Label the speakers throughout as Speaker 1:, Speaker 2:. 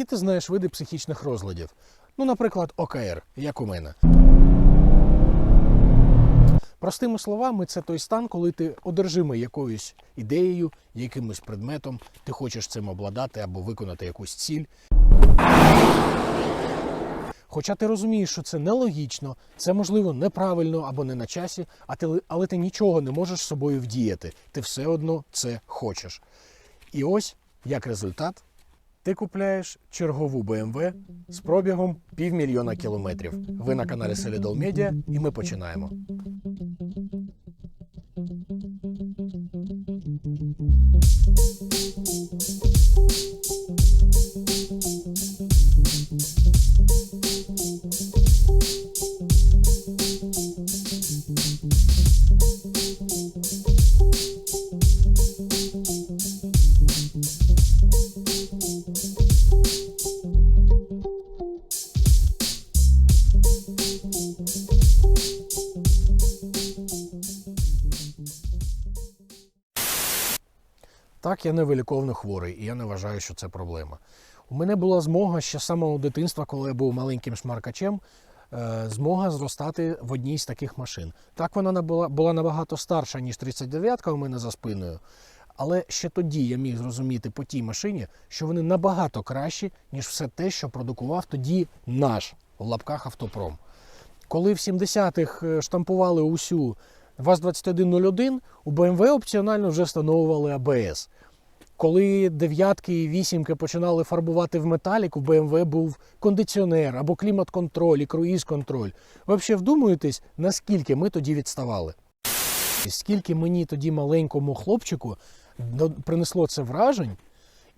Speaker 1: Які ти знаєш види психічних розладів? Ну, наприклад, ОКР, як у мене. Простими словами, це той стан, коли ти одержимий якоюсь ідеєю, якимось предметом, ти хочеш цим обладати або виконати якусь ціль. Хоча ти розумієш, що це нелогічно, це можливо неправильно або не на часі, а ти, але ти нічого не можеш з собою вдіяти. Ти все одно це хочеш. І ось як результат, ти купляєш чергову BMW з пробігом півмільйона кілометрів. Ви на каналі Solidal Media і ми починаємо. Так, я невиліковно хворий, і я не вважаю, що це проблема. У мене була змога ще з самого дитинства, коли я був маленьким шмаркачем, е, змога зростати в одній з таких машин. Так вона була, була набагато старша, ніж 39-ка у мене за спиною. Але ще тоді я міг зрозуміти по тій машині, що вони набагато кращі, ніж все те, що продукував тоді наш в лапках автопром. Коли в 70-х е, штампували усю ВАЗ-2101, у BMW опціонально вже встановлювали АБС. Коли дев'ятки і вісімки починали фарбувати в металік, у BMW був кондиціонер або клімат-контроль і круїз-контроль. Ви взагалі вдумуєтесь, наскільки ми тоді відставали? Скільки мені тоді маленькому хлопчику принесло це вражень,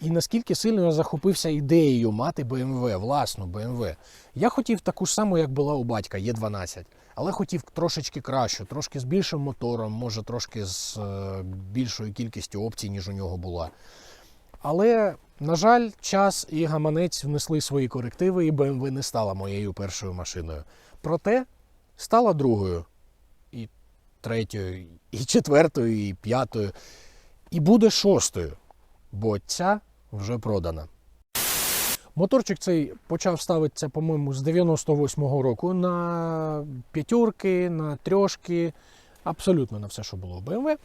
Speaker 1: і наскільки сильно я захопився ідеєю мати BMW, власну BMW. Я хотів таку ж саму, як була у батька, Є12, але хотів трошечки кращу, трошки з більшим мотором, може трошки з е, більшою кількістю опцій, ніж у нього була. Але, на жаль, час і гаманець внесли свої корективи, і BMW не стала моєю першою машиною. Проте стала другою, і третьою, і четвертою, і п'ятою, і буде шостою, бо ця вже продана. Моторчик цей почав ставитися, по-моєму, з 98-го року на п'ятюрки, на трьошки, абсолютно на все, що було в BMW.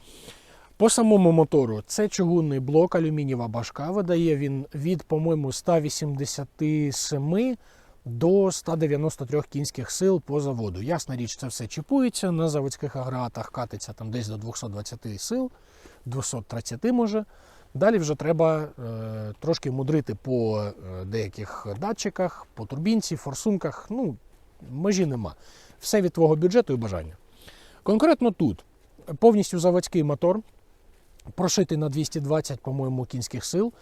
Speaker 1: По самому мотору це чугунний блок, алюмінієва башка. Видає він від, по-моєму, 187 до 193 кінських сил по заводу. Ясна річ, це все чіпується на заводських агрегатах, катиться там десь до 220 сил, 230 може. Далі вже треба е, трошки мудрити по е, деяких датчиках, по турбінці, форсунках. Ну, межі нема. Все від твого бюджету і бажання. Конкретно тут повністю заводський мотор, прошитий на 220, по-моєму, кінських сил.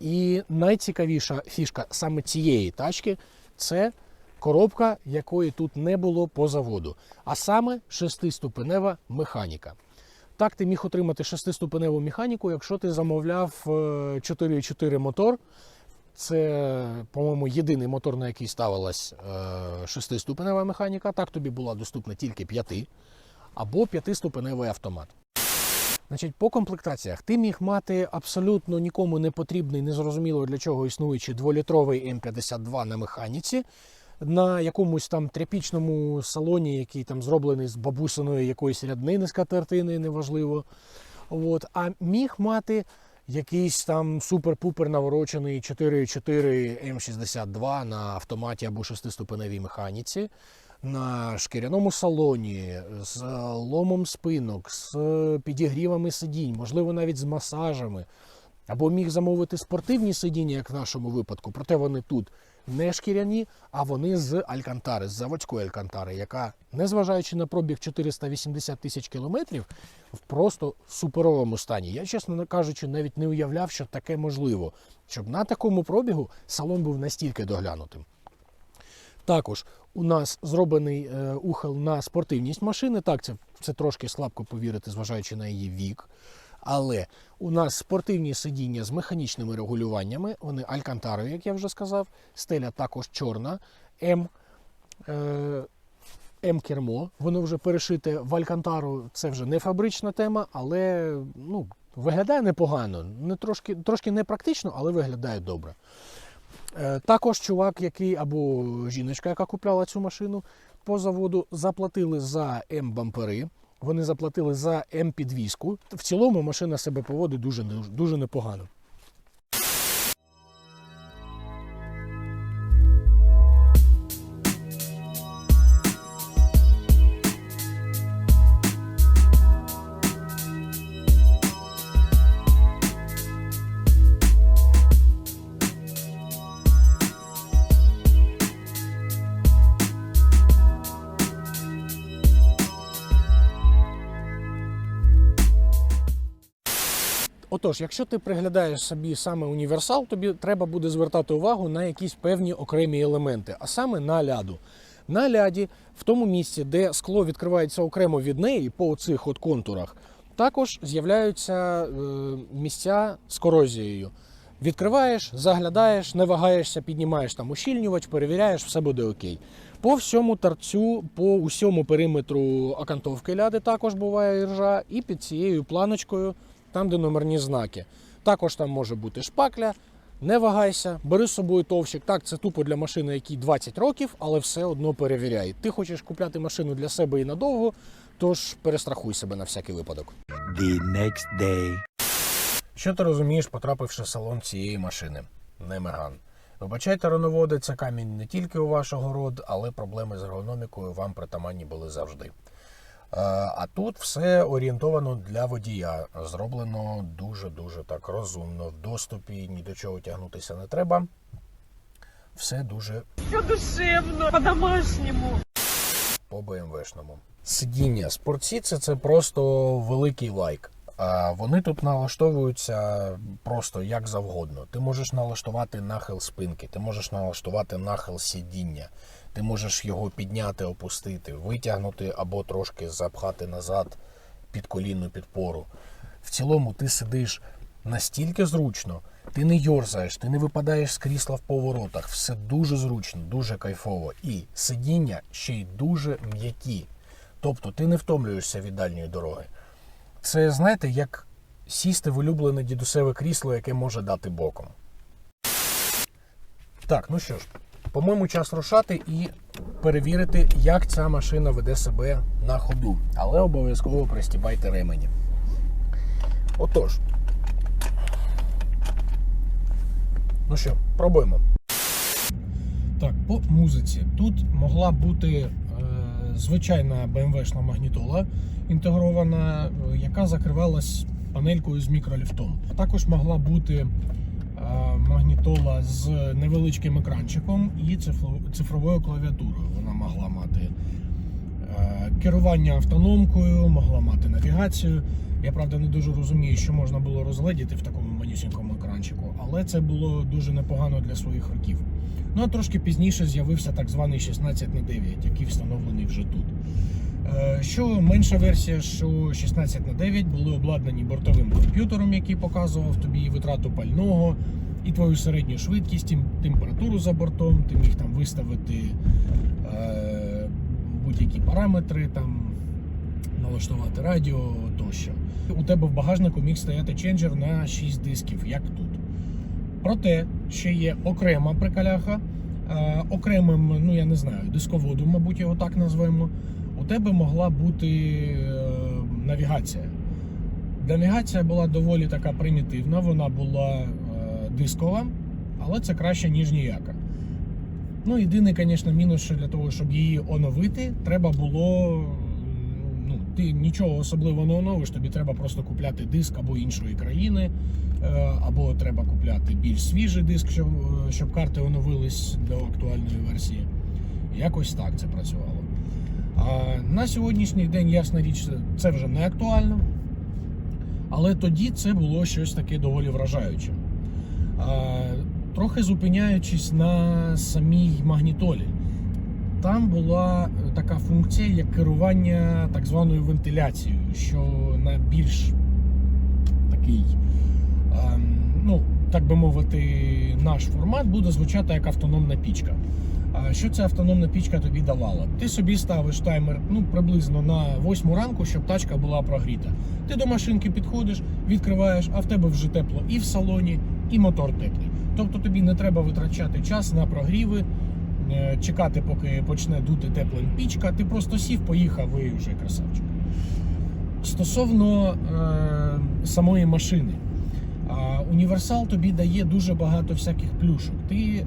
Speaker 1: І найцікавіша фішка саме цієї тачки це коробка, якої тут не було по заводу, а саме шестиступенева механіка. Так ти міг отримати шестиступеневу механіку, якщо ти замовляв е, 4.4 мотор. Це, по-моєму, єдиний мотор, на який ставилась е, шестиступенева механіка. Так тобі була доступна тільки п'яти або п'ятиступеневий автомат. Значить, по комплектаціях ти міг мати абсолютно нікому не потрібний, незрозуміло для чого існуючий дволітровий М52 на механіці, на якомусь там тряпічному салоні, який там зроблений з бабусиної якоїсь ряднини з катертини, неважливо. От. А міг мати якийсь там супер-пупер наворочений 4.4 М62 на автоматі або шестиступеневій механіці. На шкіряному салоні з ломом спинок, з підігрівами сидінь, можливо, навіть з масажами. Або міг замовити спортивні сидіння, як в нашому випадку, проте вони тут не шкіряні, а вони з Алькантари, з заводської Алькантари, яка, незважаючи на пробіг 480 тисяч кілометрів, в просто суперовому стані. Я, чесно кажучи, навіть не уявляв, що таке можливо, щоб на такому пробігу салон був настільки доглянутим. Також у нас зроблений е, ухил на спортивність машини. Так, це, це трошки слабко повірити, зважаючи на її вік. Але у нас спортивні сидіння з механічними регулюваннями, вони алькантарові, як я вже сказав. Стеля також чорна, М. Е, М-кермо, воно вже перешите в Алькантару, це вже не фабрична тема, але ну, виглядає непогано. Не трошки, трошки не практично, але виглядає добре. Е, Також чувак, який або жіночка, яка купляла цю машину по заводу, заплатили за М-бампери. Вони заплатили за М-підвізку. В цілому машина себе поводить дуже, дуже непогано. Отож, якщо ти приглядаєш собі саме універсал, тобі треба буде звертати увагу на якісь певні окремі елементи, а саме на ляду. На ляді, в тому місці, де скло відкривається окремо від неї, по цих контурах, також з'являються е, місця з корозією. Відкриваєш, заглядаєш, не вагаєшся, піднімаєш там ущільнювач, перевіряєш, все буде окей. По всьому торцю, по усьому периметру окантовки ляди також буває іржа, і під цією планочкою, там, де номерні знаки. Також там може бути шпакля. Не вагайся, бери з собою товщик. Так, це тупо для машини, якій 20 років, але все одно перевіряй. Ти хочеш купляти машину для себе і надовго, тож перестрахуй себе на всякий випадок.
Speaker 2: The next day.
Speaker 1: Що ти розумієш, потрапивши в салон цієї машини? Не меган. Вибачайте, рановоди, це камінь не тільки у ваш огород, але проблеми з ергономікою вам притаманні були завжди. Е, А тут все орієнтовано для водія. Зроблено дуже-дуже так розумно. В доступі ні до чого тягнутися не треба. Все дуже
Speaker 3: Все душевно, по-домашнему.
Speaker 1: по БМВшному. Сидіння спортсіці це просто великий лайк. А вони тут налаштовуються просто як завгодно. Ти можеш налаштувати нахил спинки, ти можеш налаштувати нахил сидіння, ти можеш його підняти, опустити, витягнути або трошки запхати назад під колінну підпору. В цілому ти сидиш настільки зручно, ти не йорзаєш, ти не випадаєш з крісла в поворотах. Все дуже зручно, дуже кайфово. І сидіння ще й дуже м'які. Тобто ти не втомлюєшся від дальньої дороги. Це, знаєте, як сісти в улюблене дідусеве крісло, яке може дати боком. Так, ну що ж, по-моєму, час рушати і перевірити, як ця машина веде себе на ходу. Але обов'язково пристібайте ремені. Отож. Ну що, пробуємо. Так, по музиці. Тут могла бути е, звичайна BMW-шна магнітола інтегрована, е, яка закривалась панелькою з мікроліфтом. Також могла бути магнітола з невеличким екранчиком і цифровою клавіатурою. Вона могла мати е, керування автономкою, могла мати навігацію. Я правда не дуже розумію, що можна було розгледіти в такому манюсінькому екранчику, але це було дуже непогано для своїх років. Ну а трошки пізніше з'явився так званий 16 на 9, який встановлений вже тут. Е, Що менша версія, що 16 на 9 були обладнані бортовим комп'ютером, який показував тобі витрату пального, і твою середню швидкість, тем- температуру за бортом, ти міг там виставити е, будь-які параметри, там, налаштувати радіо тощо. У тебе в багажнику міг стояти ченджер на 6 дисків, як тут. Проте ще є окрема прикаляха, е, окремим, ну я не знаю, дисководом, мабуть, його так назвемо. У тебе могла бути е, навігація. Навігація була доволі така примітивна, вона була дискова, але це краще, ніж ніяка. Ну, єдиний, звісно, мінус, що для того, щоб її оновити, треба було. Ну, ти нічого особливо не оновиш, тобі треба просто купляти диск або іншої країни, е, або треба купляти більш свіжий диск, щоб, е, щоб карти оновились до актуальної версії. Якось так це працювало. А на сьогоднішній день, ясна річ, це вже не актуально. Але тоді це було щось таке доволі вражаюче. Трохи зупиняючись на самій магнітолі, там була така функція, як керування так званою вентиляцією, що на більш такий, ем, ну, так би мовити, наш формат буде звучати як автономна пічка. Що ця автономна пічка тобі давала? Ти собі ставиш таймер ну, приблизно на 8 ранку, щоб тачка була прогріта. Ти до машинки підходиш, відкриваєш, а в тебе вже тепло і в салоні, і мотор теплий. Тобто тобі не треба витрачати час на прогріви, е, чекати, поки почне дути тепла пічка. Ти просто сів, поїхав і вже красавчик. Стосовно е, самої машини, універсал тобі дає дуже багато всяких плюшок. Ти е,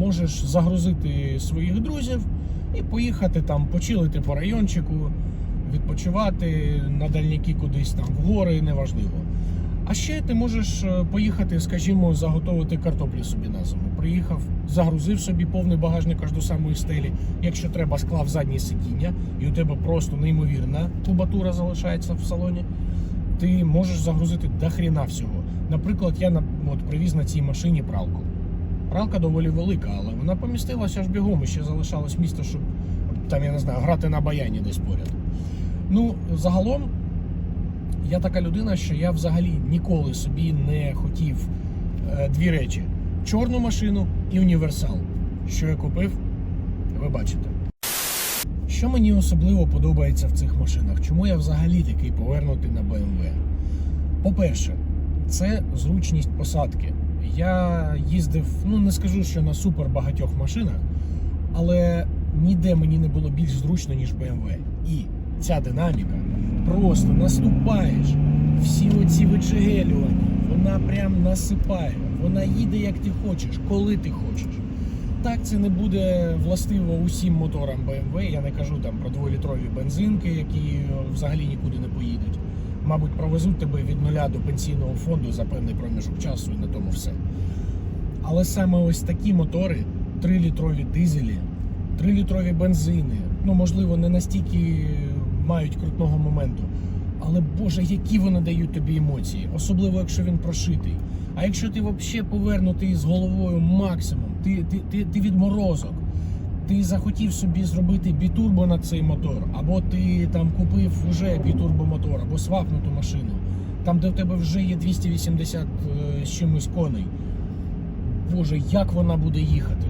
Speaker 1: можеш загрузити своїх друзів і поїхати там, почилити по райончику, відпочивати на дальніки кудись там в гори, неважливо. А ще ти можеш е, поїхати, скажімо, заготовити картоплі собі на зиму. Приїхав, загрузив собі повний багажник аж до самої стелі. Якщо треба, склав заднє сидіння, і у тебе просто неймовірна кубатура залишається в салоні. Ти можеш загрузити до хріна всього. Наприклад, я от, привіз на цій машині пралку. Пралка доволі велика, але вона помістилася аж бігом, і ще залишалось місто, щоб там, я не знаю, грати на баяні десь поряд. Ну, загалом, я така людина, що я взагалі ніколи собі не хотів е, дві речі: чорну машину і універсал. Що я купив, ви бачите. Що мені особливо подобається в цих машинах? Чому я взагалі такий повернутий на BMW? По-перше, це зручність посадки. Я їздив, ну не скажу, що на супер багатьох машинах, але ніде мені не було більш зручно, ніж BMW. І ця динаміка просто наступаєш, всі оці вичегелювання, вона прям насипає, вона їде як ти хочеш, коли ти хочеш. Так, це не буде властиво усім моторам BMW. Я не кажу там про дволітрові бензинки, які взагалі нікуди не поїдуть. Мабуть, провезуть тебе від нуля до пенсійного фонду за певний проміжок часу і на тому все. Але саме ось такі мотори, 3-літрові дизелі, 3-літрові бензини, ну можливо, не настільки мають крутного моменту. Але Боже, які вони дають тобі емоції, особливо якщо він прошитий. А якщо ти взагалі повернутий з головою максимум, ти, ти, ти, ти відморозок, ти захотів собі зробити бітурбо на цей мотор, або ти там купив вже бітурбомотор, або свапнуту машину, там, де в тебе вже є 280 е, з чимось коней. Боже, як вона буде їхати?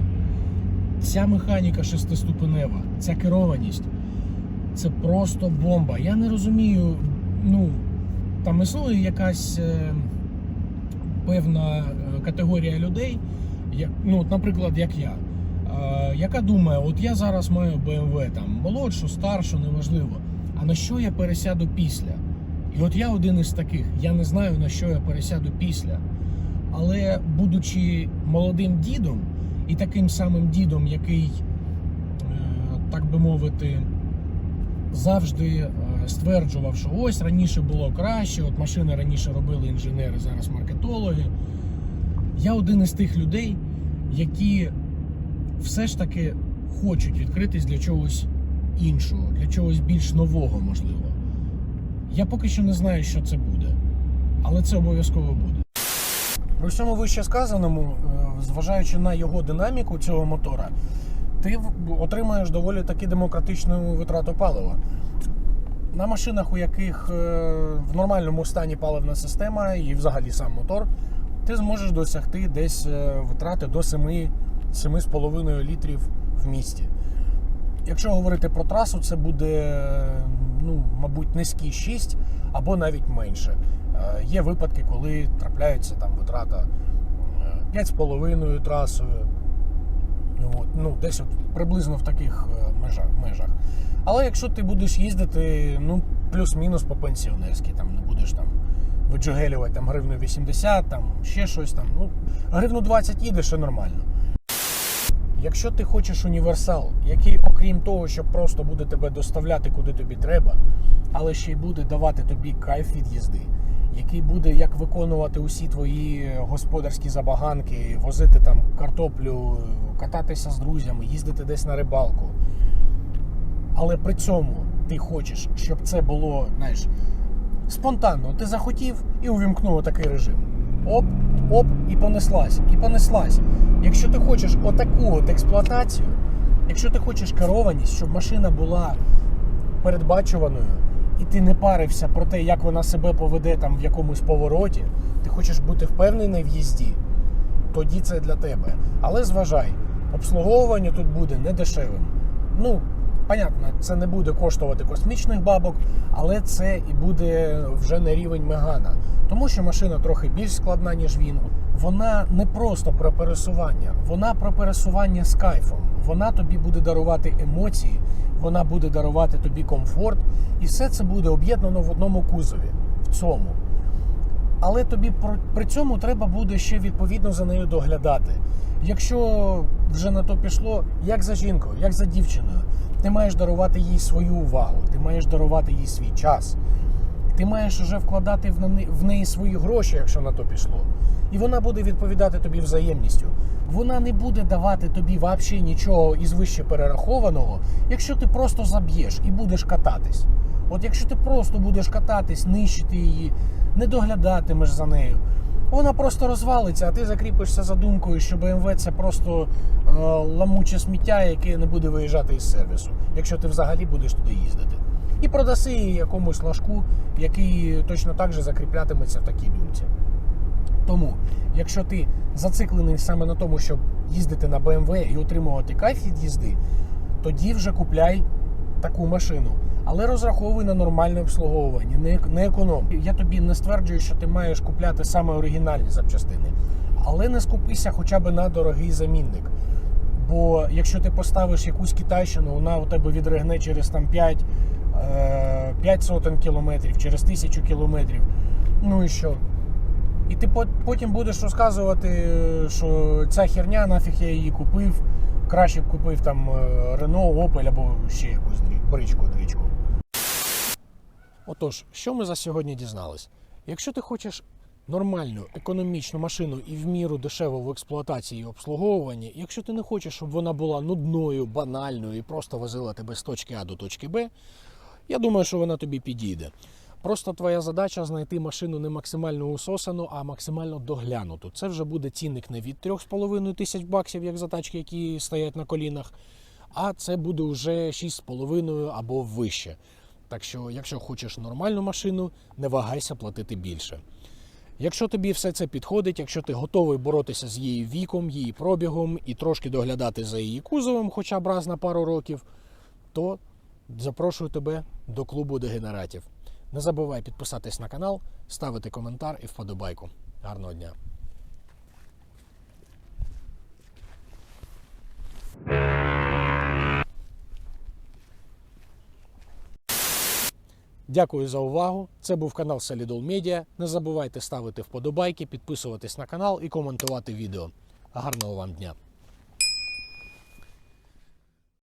Speaker 1: Ця механіка шестиступенева, ця керованість це просто бомба. Я не розумію, ну там існує якась е, певна е, категорія людей, як, ну, наприклад, як я, яка думає, от я зараз маю BMW, там, молодшу, старшу, неважливо. А на що я пересяду після? І от я один із таких, я не знаю на що я пересяду після. Але будучи молодим дідом і таким самим дідом, який, е, так би мовити, завжди е, стверджував, що ось раніше було краще, от машини раніше робили інженери, зараз маркетологи. Я один із тих людей, які все ж таки хочуть відкритись для чогось іншого, для чогось більш нового, можливо. Я поки що не знаю, що це буде, але це обов'язково буде. При всьому вище сказаному, е, зважаючи на його динаміку цього мотора, ти отримаєш доволі таки демократичну витрату палива. На машинах, у яких е, в нормальному стані паливна система і взагалі сам мотор, ти зможеш досягти десь е, витрати до 7, 7,5 літрів в місті. Якщо говорити про трасу, це буде, е, ну, мабуть, низькі 6 або навіть менше. Е, Є випадки, коли трапляється там витрата е, 5,5 трасою. Ну, от, ну, десь от приблизно в таких е, межах. Але якщо ти будеш їздити ну, плюс-мінус по пенсіонерськи, там не будеш там виджугелювати там, гривну 80, там ще щось там. Ну, гривну 20 їдеш, ще нормально. Якщо ти хочеш універсал, який, окрім того, що просто буде тебе доставляти куди тобі треба, але ще й буде давати тобі кайф від їзди, який буде як виконувати усі твої господарські забаганки, возити там картоплю, кататися з друзями, їздити десь на рибалку. Але при цьому ти хочеш, щоб це було, знаєш, спонтанно. Ти захотів і увімкнув такий режим. Оп, оп, і понеслась, і понеслась. Якщо ти хочеш отаку от експлуатацію, якщо ти хочеш керованість, щоб машина була передбачуваною, і ти не парився про те, як вона себе поведе там в якомусь повороті, ти хочеш бути впевнений в їзді, тоді це для тебе. Але зважай, обслуговування тут буде не дешевим. Ну, Понятно, це не буде коштувати космічних бабок, але це і буде вже на рівень Мегана. Тому що машина трохи більш складна, ніж він. Вона не просто про пересування, вона про пересування з кайфом. Вона тобі буде дарувати емоції, вона буде дарувати тобі комфорт, і все це буде об'єднано в одному кузові. В цьому. Але тобі при цьому треба буде ще відповідно за нею доглядати. Якщо вже на то пішло, як за жінкою, як за дівчиною, ти маєш дарувати їй свою увагу, ти маєш дарувати їй свій час. Ти маєш вже вкладати в неї, свої гроші, якщо на то пішло. І вона буде відповідати тобі взаємністю. Вона не буде давати тобі взагалі нічого із вище перерахованого, якщо ти просто заб'єш і будеш кататись. От якщо ти просто будеш кататись, нищити її, не доглядатимеш за нею, вона просто розвалиться, а ти закріпишся за думкою, що BMW це просто е, ламуче сміття, яке не буде виїжджати із сервісу, якщо ти взагалі будеш туди їздити. І продаси її якомусь лажку, який точно так же закріплятиметься в такій думці. Тому, якщо ти зациклений саме на тому, щоб їздити на BMW і отримувати кайф від їзди, тоді вже купляй таку машину. Але розраховуй на нормальне обслуговування, не, не економ. Я тобі не стверджую, що ти маєш купляти саме оригінальні запчастини, але не скупися хоча б на дорогий замінник. Бо якщо ти поставиш якусь китайщину, вона у тебе відригне через там 5, е, 5 сотень кілометрів, через тисячу кілометрів. Ну і що? І ти потім будеш розказувати, що ця херня, нафіг я її купив. Краще б купив там е, Renault, Opel або ще якусь бричку, дрічку. Отож, що ми за сьогодні дізнались? Якщо ти хочеш нормальну економічну машину і в міру дешеву в експлуатації і обслуговуванні, якщо ти не хочеш, щоб вона була нудною, банальною і просто возила тебе з точки А до точки Б, я думаю, що вона тобі підійде. Просто твоя задача знайти машину не максимально усосану, а максимально доглянуту. Це вже буде цінник не від 3,5 тисяч баксів, як за тачки, які стоять на колінах, а це буде вже 6,5 або вище. Так що, якщо хочеш нормальну машину, не вагайся платити більше. Якщо тобі все це підходить, якщо ти готовий боротися з її віком, її пробігом і трошки доглядати за її кузовом, хоча б раз на пару років, то запрошую тебе до клубу дегенератів. Не забувай підписатись на канал, ставити коментар і вподобайку. Гарного дня! Дякую за увагу. Це був канал Solidol Media. Не забувайте ставити вподобайки, підписуватись на канал і коментувати відео. Гарного вам дня!